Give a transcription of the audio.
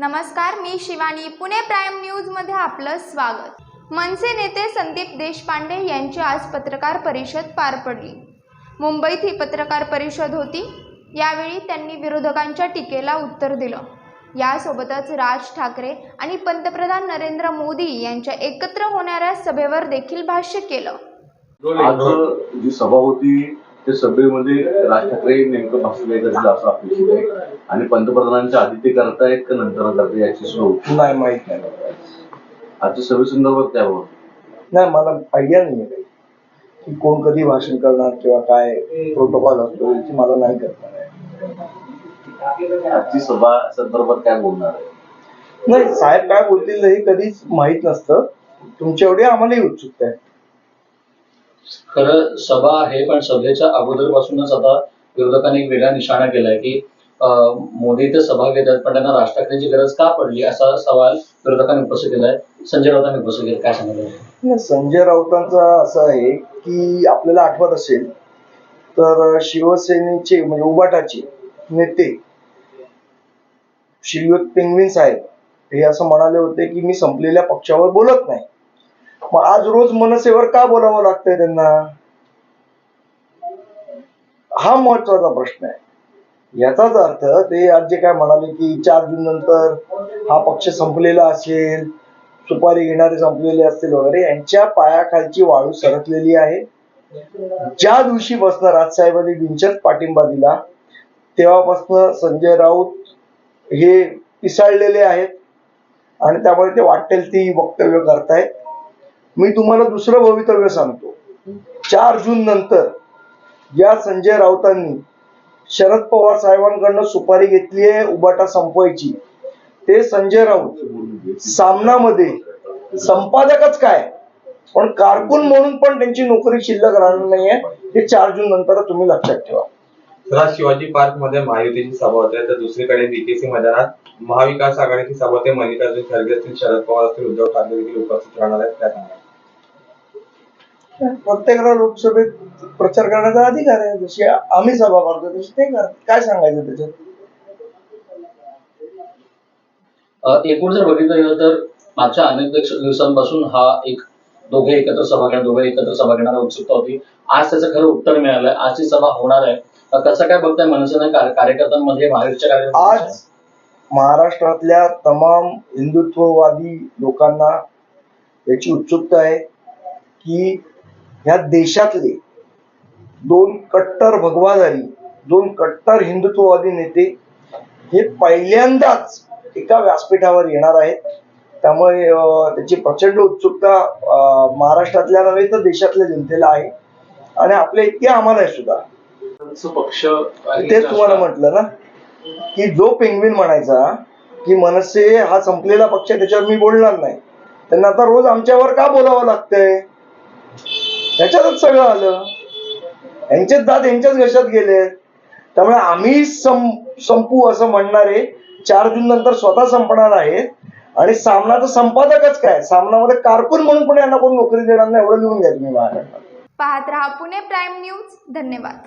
नमस्कार मी शिवानी. पुणे प्राईम न्यूजमध्ये आपलं स्वागत. मनसे नेते संदीप देशपांडे यांची आज पत्रकार परिषद पार पडली. मुंबईत ही पत्रकार परिषद होती. यावेळी त्यांनी विरोधकांच्या टीकेला उत्तर दिलं. यासोबतच राज ठाकरे आणि पंतप्रधान नरेंद्र मोदी यांच्या एकत्र होणाऱ्या सभेवर देखील भाष्य केलं. आज जी सभा होती त्या सभेमध्ये राज ठाकरे नेमकं भाषण झालं असं अपेक्षित आहे. आणि पंतप्रधानांच्या आधी ते करतायत का नंतर करताय याची सुरू नाही माहीत नाही. मला. आजच्या सभेसंदर्भात काय होतं नाही मला आयडिया नाही आहे की कोण कधी भाषण करणार किंवा काय प्रोटोकॉल असतो याची मला नाही करणार आहे. आजची सभा संदर्भात काय बोलणार आहे? नाही साहेब काय बोलतील हे कधीच माहीत नसतं. तुमच्या एवढी आम्हालाही उत्सुकता आहे. खरं सभा आहे पण सभेच्या अगोदरपासूनच आता विरोधकांनी एक वेगळा निशाणा केलाय की मोदी तर सभा घेतात पण त्यांना राज ठाकरेंची गरज का पडली? असा सवाल विरोधकांनी उपस्थित केलाय. संजय राऊतांनी उपस्थित केला काय सांगितलं संजय राऊतांचा असं आहे की आपल्याला आठवत असेल तर शिवसेनेचे म्हणजे उबाटाचे नेते श्रीयुत पिंगवीन साहेब हे असं म्हणाले होते की मी संपलेल्या पक्षावर बोलत नाही. मग आज रोज मनसेवर का बोलावं लागतंय त्यांना? हा महत्त्वाचा प्रश्न आहे. याचाच अर्थ ते आज जे काय म्हणाले की चार जून नंतर हा पक्ष संपलेला असेल सुपारी घेणारे संपलेले असतील वगैरे यांच्या पायाखालची वाळू सरकलेली आहे. ज्या दिवशीपासून राजसाहेबांनी बिनचक पाठिंबा दिला तेव्हापासून संजय राऊत हे पिसाळलेले आहेत. आणि त्यामुळे ते वाटेल ती वक्तव्य करतायत. मी तुम्हाला दुसरं भवितव्य सांगतो. चार जून नंतर या संजय राऊतांनी शरद पवार साहेबांकडनं सुपारी घेतली आहे उबाटा संपवायची. ते संजय राऊत सामनामध्ये संपादकच काय? पण कारकून म्हणून पण त्यांची नोकरी शिल्लक राहणार नाहीये. हे चार जून नंतर तुम्ही लक्षात ठेवा. शिवाजी पार्कमध्ये महायुतीची सभा होते तर दुसरीकडे बीकेसी मैदानात महाविकास आघाडीची सभा होते. मल्लिकार्जुन खरगे असतील शरद पवार असतील उद्धव ठाकरे देखील उपस्थित राहणार आहेत. त्या सांगा प्रत्येकाला लोकसभेत प्रचार करण्याचा अधिकार आहे. जशी आम्ही सभा करतो तशी ते करतात. काय सांगायचं त्याच्यात? एकूण जर बघितलं गेलं तर मागच्या अनेक दिवस- दिवसांपासून हा एक दोघे एकत्र सभा घेणार दोघे एकत्र सभा घेणार उत्सुकता होती. आज त्याचं खरं उत्तर मिळालंय. आजची सभा होणार आहे. कसं काय बघताय मनसेने कार्य- कार्यकर्त्यांमध्ये महायुतीच्या आज महाराष्ट्रातल्या तमाम हिंदुत्ववादी लोकांना याची उत्सुकता आहे की ह्या देशातले दोन कट्टर भगवाधारी दोन कट्टर हिंदुत्ववादी नेते हे पहिल्यांदाच एका व्यासपीठावर येणार आहेत. त्यामुळे त्याची प्रचंड उत्सुकता महाराष्ट्रातल्या नव्हे तर देशातल्या जनतेला आहे. आणि आपल्या इतके आम्हाला आहे सुद्धा. पक्ष तेच तुम्हाला म्हटलं ना की जो पेंगविन म्हणायचा की मनसे हा संपलेला पक्ष आहे त्याच्यावर मी बोलणार नाही. त्यांना आता रोज आमच्यावर का बोलावं लागतंय? त्याच्यातच सगळं आलं. यांचेच दात यांच्याच घशात गेले त्यामुळे आम्ही सं संपू असं म्हणणारे चार जून नंतर स्वतः संपणार आहेत. आणि सामना तर संपादकच काय? सामनामध्ये कारकून म्हणून पण यांना कोण नोकरी देणार नाही एवढं लिहून घ्या तुम्ही महाराष्ट्रात पाहत राहा पुणे प्राईम न्यूज. धन्यवाद.